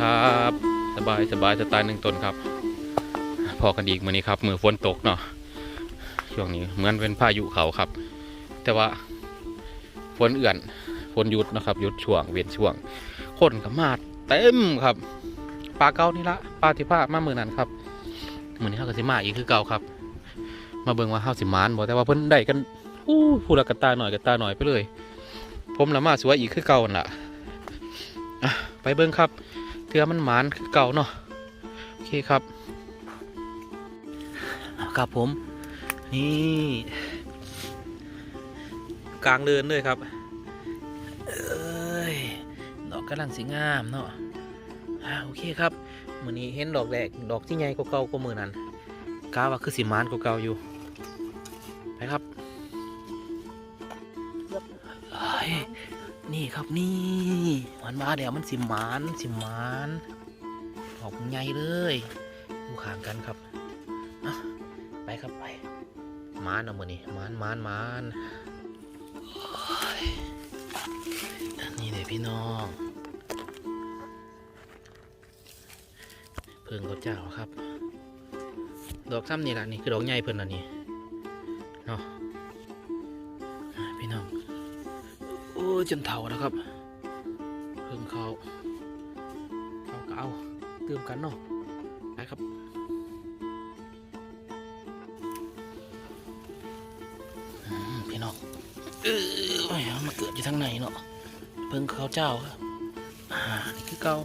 ครับ สบายสบายสไตล์หนึ่งตนครับ พอกันอีกมือนี้ครับ มือฝนตกเนาะช่วงนี้เหมือนเป็นพายุเขาครับ แต่ว่าฝนเอื่อนฝนหยุดนะครับหยุดช่วงเวียนช่วงคนก็มาเต็มครับปลาเก่านี่ละปลาที่พามามือนั้นครับมือนี้เขาก็สิมาอีกคือเก่าครับ มาเบิ่งว่าเฮาสิมานบ่แต่ว่าเพิ่นได้กันอู้ผู้ละกระตาหน่อยกระตาหน่อยไปเลย ผมละมาสวยอีกคือเก่านั่นล่ะอะไปเบิ่งครับ เทือมันหมานคือเก่าเนาะโอเคครับครับผม นี่กลางเดินเลยครับ เอ้ยดอกกำลังสีงามเนาะโอเคครับมือนี้เห็นดอกแรกดอกที่ใหญ่กว่าเก่ากว่ามือนั้นกาว่าคือสีมานกว่าเก่าอยู่ไปครับ นี่ครับนี่มันมาเดี๋ยวมันสิมานสิมานดอกใหญ่เลยดูขางกันครับอะไปครับไปมานเอาหมือนี่มานมานมานอ้ยนี่เลยพี่น้องเพิ่งเขาเจ้าครับ ดอกซ้ำนี่แหละนี่คือดอกใหญ่เพิ่นอันนี้ อจนเท่าแล้วครับเพิ่งเขาเอาก็เอาเติมกันเนาะไปครับพี่น้องเออมาเกิดอยู่ทางไหนเนาะเพิ่งเขาเจ้าครับอ่านี่คือเก่า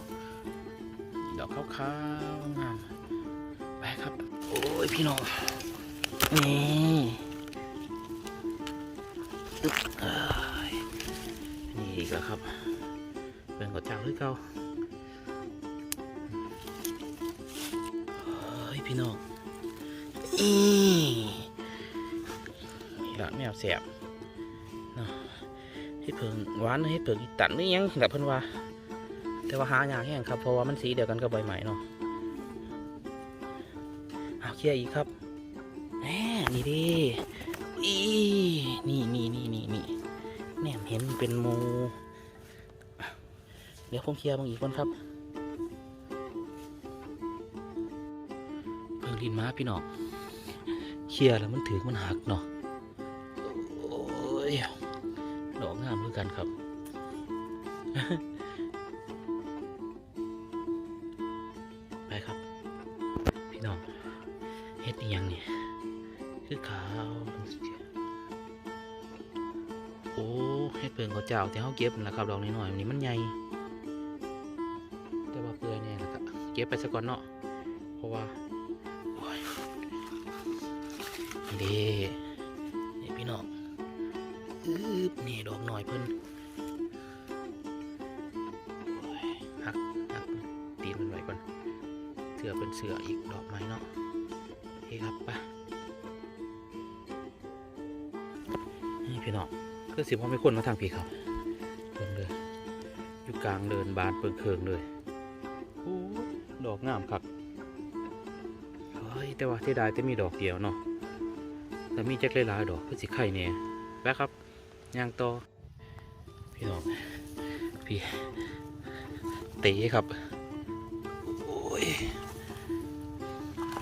ดอกขาวๆงามไปครับ โอ้ยพี่น้องนี่ แล้วครับเพิ่งเขาเจ้าคือเก่าเฮ้ยพี่น้องอีนี่ละแมวแสบเฮ็ดเพิ่งหวานเฮ็ดเพิ่งตันนี่ยังแบบเพิ่นว่า แต่ว่าหายากแห้งครับเพราะว่ามันสีเดียวกันกับใบใหม่เนาะเอาเคลียร์อีกครับแหมนี่ดิอีนี่นี่นี่นี่นี่แหนมเห็นเป็นมอะ เดี๋ยวผมเคลียร์บางอีกคนครับเพิ่งดินมาพี่น้องเคลียร์แล้วมันถือมันหักเนาะโอ้ยดอกงามคือกันครับไปครับ พี่น้องเฮ็ดอีหยังนี่ยคือขาวโอ้เฮ็ดเพิงเขาเจ้าที่เขาเก็บนะครับดอกน้อยๆอันนี้มันใหญ่ เก็บไปซะก่อนเนาะเพราะว่าโอ้ยนี่เด้นี่พี่น้องอึบนี่ดอกหน่อยเพิ่นหักหักตีนมันไว้ก่อนเสือเป็นเสืออีกดอกไม้เนาะโอเคครับไปนี่พี่น้องคือสิพ่อไม่ควรมาทางพี่ครับเพิ่งเลยอยู่กลางเดินบานเปิงเคิงเลย อกงามครับเฮ้ยแต่ว่าที่ได้แต่มีดอกเดียวเนาะแต่มีแจ็คหลายๆดอกคือสิไข่เนี่ยไปครับย่างต่อพี่น้องพี่เตะครับ โอ้ย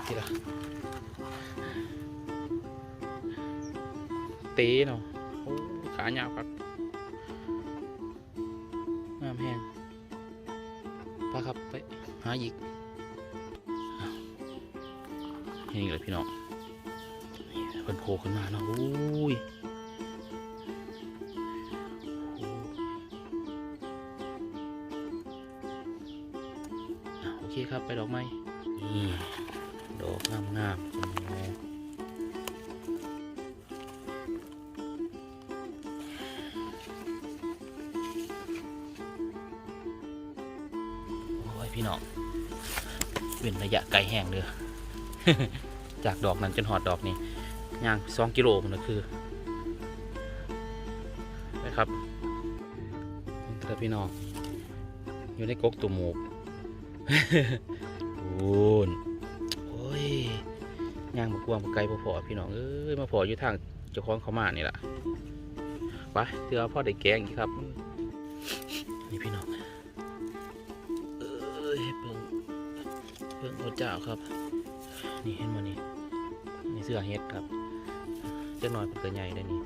ที่ละเตะเนาะขาหยาวครับงามแห้งไปครับไปหาอีก นี่เลยพี่น้องเพิ่นโผล่ขึ้นมาเนาะโอ้ยโอเคครับไปดอกไม้นี่ดอกงามงามโอ้ยพี่น้องเป็นระยะไกลแห้งเลย จากดอกนั้นจนหอดดอกนี้ย่างสองกิโลมันก็คือไปครับครับพี่น้องอยู่ในกกตุ่มหมูกโอ้นโอ้ยย่างมากวางมาไกลพอพอพี่น้องเอ้ยมาพออยู่ทางเจ้าของเขามานี่แหละไปเดี๋ยวพ่อได้แกงครับนี่พี่น้องเอ้ยเพิ่งเพิ่งพระเจ้าครับ นี่เห็นมานี่นี่เสื้อเฮ็ดครับจักหน่อยมันก็ใหญ่ได้นี่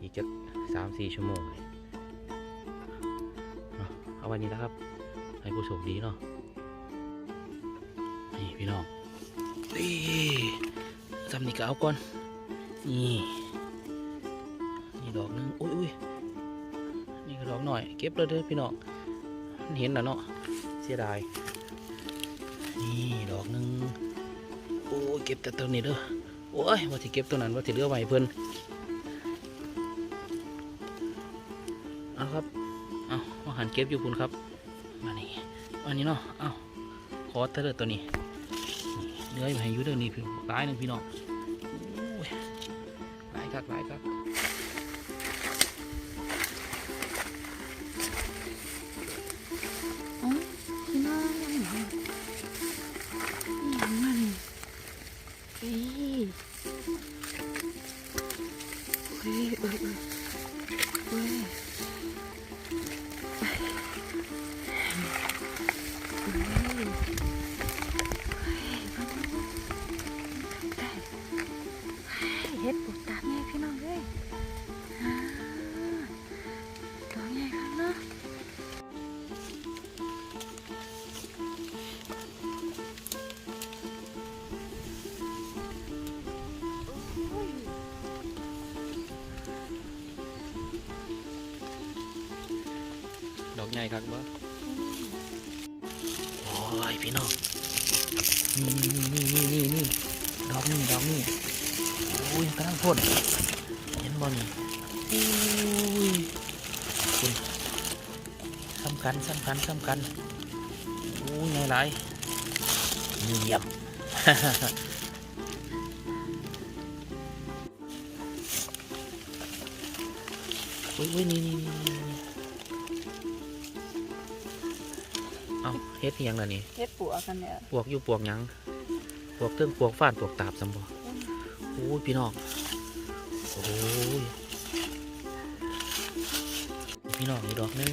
อีกจักสามสี่ชั่วโมงนี่เอาเอาไว้นี้นะครับ ให้ผู้โชคดีเนาะนี่พี่น้องนี่จำนี่ก็เอาก่อนนี่นี่ดอกหนึงอุ้ยอุ้ยนี่ก็ดอกหน่อย เก็บเลยเด้อพี่น้องเห็นแล้วเนาะเสียดายนี่ดอกหนึง อ้เก็บแต่ตัวนี้เด้อโอ้ยว่าที่เก็บตัวนั้นว่าที่เลือไว้ให้เพิ่นเอาครับเอาอาหันเก็บอยู่คุณครับมานี่มานี่เนาะเอาขอเตอร์ตัวนี้เหลืออยู่ให้ยู่เด้อนี่พี่หลายหนึ่งพี่น้อง ดอกใหญ่ครับบ่โอ้ยพี่น้องนี่นี่นี่นี่นี่ดอกนี่ดอกนี่โอ้ยกำลังพ่นเห็นบ่นี่โอ้ยคุณสำคัญสำคัญสำคัญโอ้ยไงหลายเยี่ยมโอ้ยโอ้ยนี่นี่นี่ เอาเฮ็ดอิหยังล่ะนี่เฮ็ดปัวกันเนี่ยปวกอยู่ปวกหยังปวกเติ้งปวกฟ้านปวกตาบสมบ่โอ้ยพี่น้องโอ้ยพี่น้องอีกดอกหนึง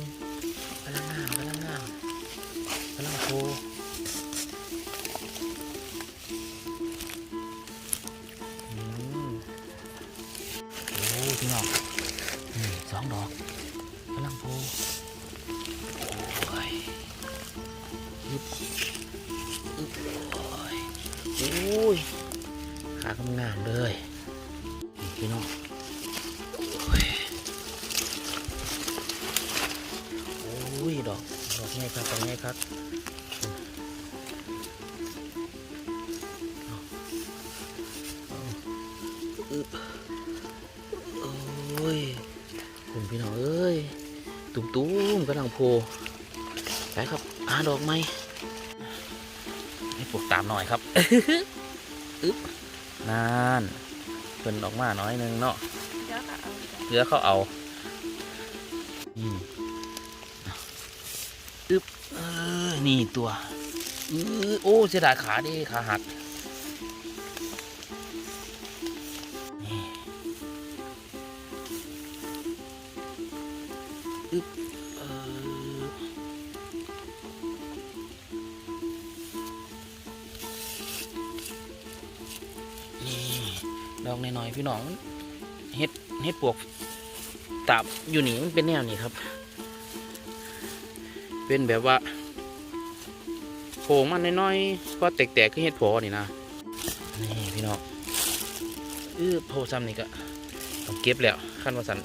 กำลังงามกำลังงามกำลังโคอืมโอ้ยพี่น้องนี่สองดอกกำลังโพ งามเลยพี่น้องโอ้ยดอกดอกง่ายครับดอกง่ายครับโอ้ยคุณพี่น้องเอ้ยตุ้มๆกำลังโผล่ไปครับอาดอกไม้ให้ปลูกตามหน่อยครับอึ๊บ นานเพิ่นออกมาน้อยหนึงเนาะเดี๋ยวก็เอาจ้ะเหลือเขาเอาอืมอึ๊บเออนี่ตัวอือโอ้เสียดายขาดิขาหัก พี่น้องเฮ็ดเฮ็ดปวกตับอยู่นี่มันเป็นแนวนี้ครับ เป็นแบบว่าโผล่มันน้อยๆก็แตกๆคือเฮ็ดพอนี่นะนี่พี่น้องเออโผล่ซ้ำนี่ก็ต้องเก็บแล้วขั้นว่าสัน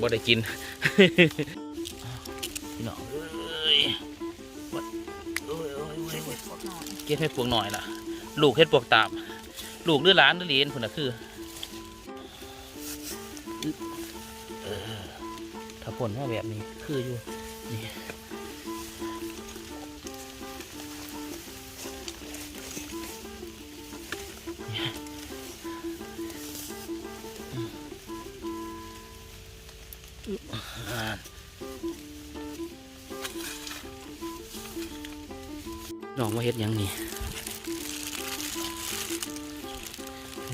บ่ได้กินพี่น้องเอ้ยวัดโอ้ยโอ้ยเก็บเฮ็ดปวกหน่อยล่ะ ลูกเฮ็ดปวกตาม ลูกหรือหลานหรือเหลนพุ่นน่ะคือถ้าผลมาแบบนี้คืออยู่นี่อืมอึ๊บอ่าน้องว่าเฮ็ดยังนี่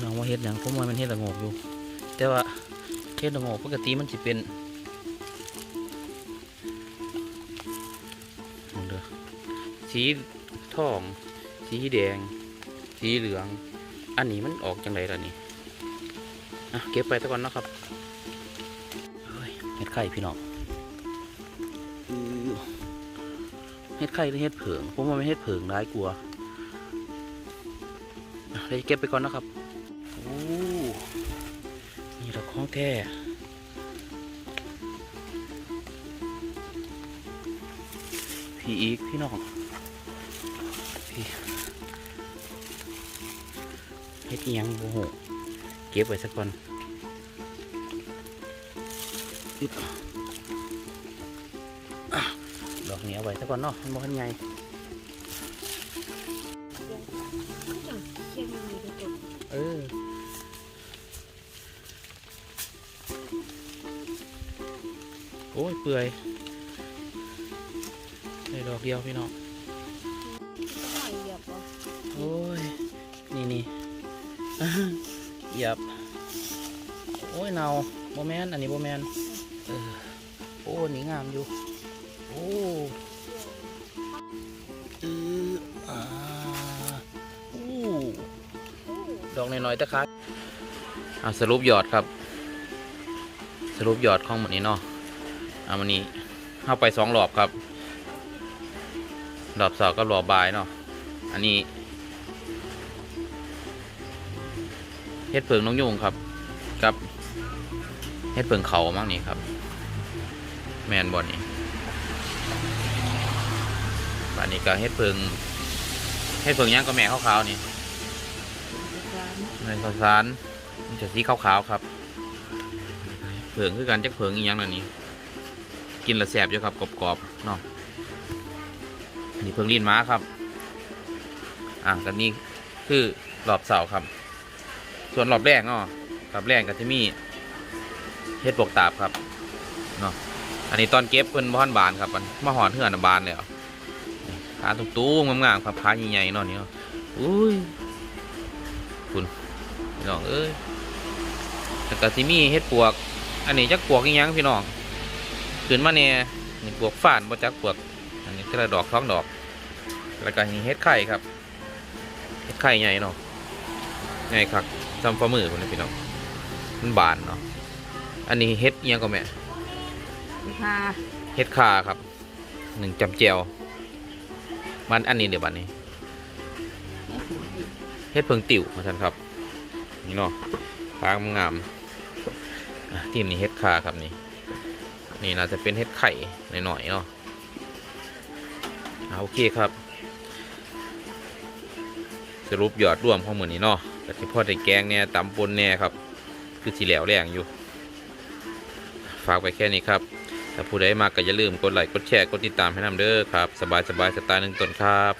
น้องว่าเฮ็ดหยังผมว่ามันเฮ็ดละงกอยู่ แต่ว่าเฮ็ดละโงกปกติมันสิเป็นมองเด้อสีทอง สีแดง สีเหลือง อันนี้มันออกจังไรล่ะนี่อะเก็บไปซะก่อนนะครับเฮ็ดไข่พี่น้องเห็ดไข่หรือเห็ดเผิงผมว่าไม่นเห็ดเผิงร้ายกลัวเดี๋ยวเก็บไปก่อนนะครับ ของแท้พี่อีกพี่น้องพี่เฮ็ดยังโอ้โหเก็บไว้สักก่อนอึ๊บอะดอกนี้เอาไว้สักก่อนเนาะมันบ่ทันให เปื่อยได้ดอกเดียวพี่น้องก็เหยียบบ่โอ้ย นี่นี่เหยียบ โอ้ยเนาโบแมนอันนี้โบแมนเออโอ้นี่งามอยู่ โอ้เอออ่าโอ้ดอกน้อยๆแต่ครับอ่าสรุปยอดครับ สรุปยอดของหมดนี้เนาะ อาวันนี้เข้าไปสองรอบครับรอบสองก็รอบบายเนาะอันนี้เฮ็ดเพิงน้องยุงครับ กับเฮ็ดเพิงเขามั่งนี่ครับ แมนบอลนี่บ้านนี้ก็เฮ็ดเพิงเฮ็ดเพิงย่างก็แม่ขาวๆนี่ในข้าวสารมันจะสีขาวๆครับเผิงคือกันจักเผิงอีกอย่างนั่นนี่ กินละแสบอยู่ครับกรอบๆเนาะนี่เพิ่งลีนม้าครับ อะกันนี้คือรอบเสาครับ ส่วนรอบแรกเนาะรอบแรกก็จะมีเฮ็ดปวกตาบครับเนาะอันนี้ตอนเก็บเพิ่นบ่ทันบานครับมันมาหอนเหือนนะบานแล้วขาตุ้มๆงามๆครับขาใหญ่ๆเนาะนี่เนาะอุ้ยพี่น้องเอ้ยแล้วก็สิมีเฮ็ดปวก อันนี้จักปวกอีหยังพี่น้อง ขึ้นมาเนี่ยนี่ปวกฝ่านบ่จักปวก อันนี้กระดอกท้องดอก แล้วก็นี่เฮ็ดไข่ครับเฮ็ดไข่ใหญ่เนาะใหญ่ครับจำฝ่ามือคนนี้พี่น้องมันบานเนาะอันนี้เฮ็ดอิหยังก็แม่ค่ะเฮ็ดคาครับหนึ่งจำเจียวมันอันนี้เดี๋ยวบัดนี้เฮ็ดเพิงติ๋วมาท่านครับ นี่เนาะฟางงามอะทีมนี้เฮ็ดคาครับนี่ นี่น่าจะเป็นเฮ็ดไข่หน่อยๆเนาะอ่าโอเคครับ สรุปยอดร่วมของมือนี้เนาะก็ที่พ่อได้แกงเนี่ยตำปนเนี่ยครับ คือสีแหลวแรงอยู่ ฝากไปแค่นี้ครับ ถ้าผู้ใดมาก็อย่าลืมกดไลค์กดแชร์กดติดตามให้นำเด้อครับ สบายสบายๆสไตล์หนึ่งตนครับ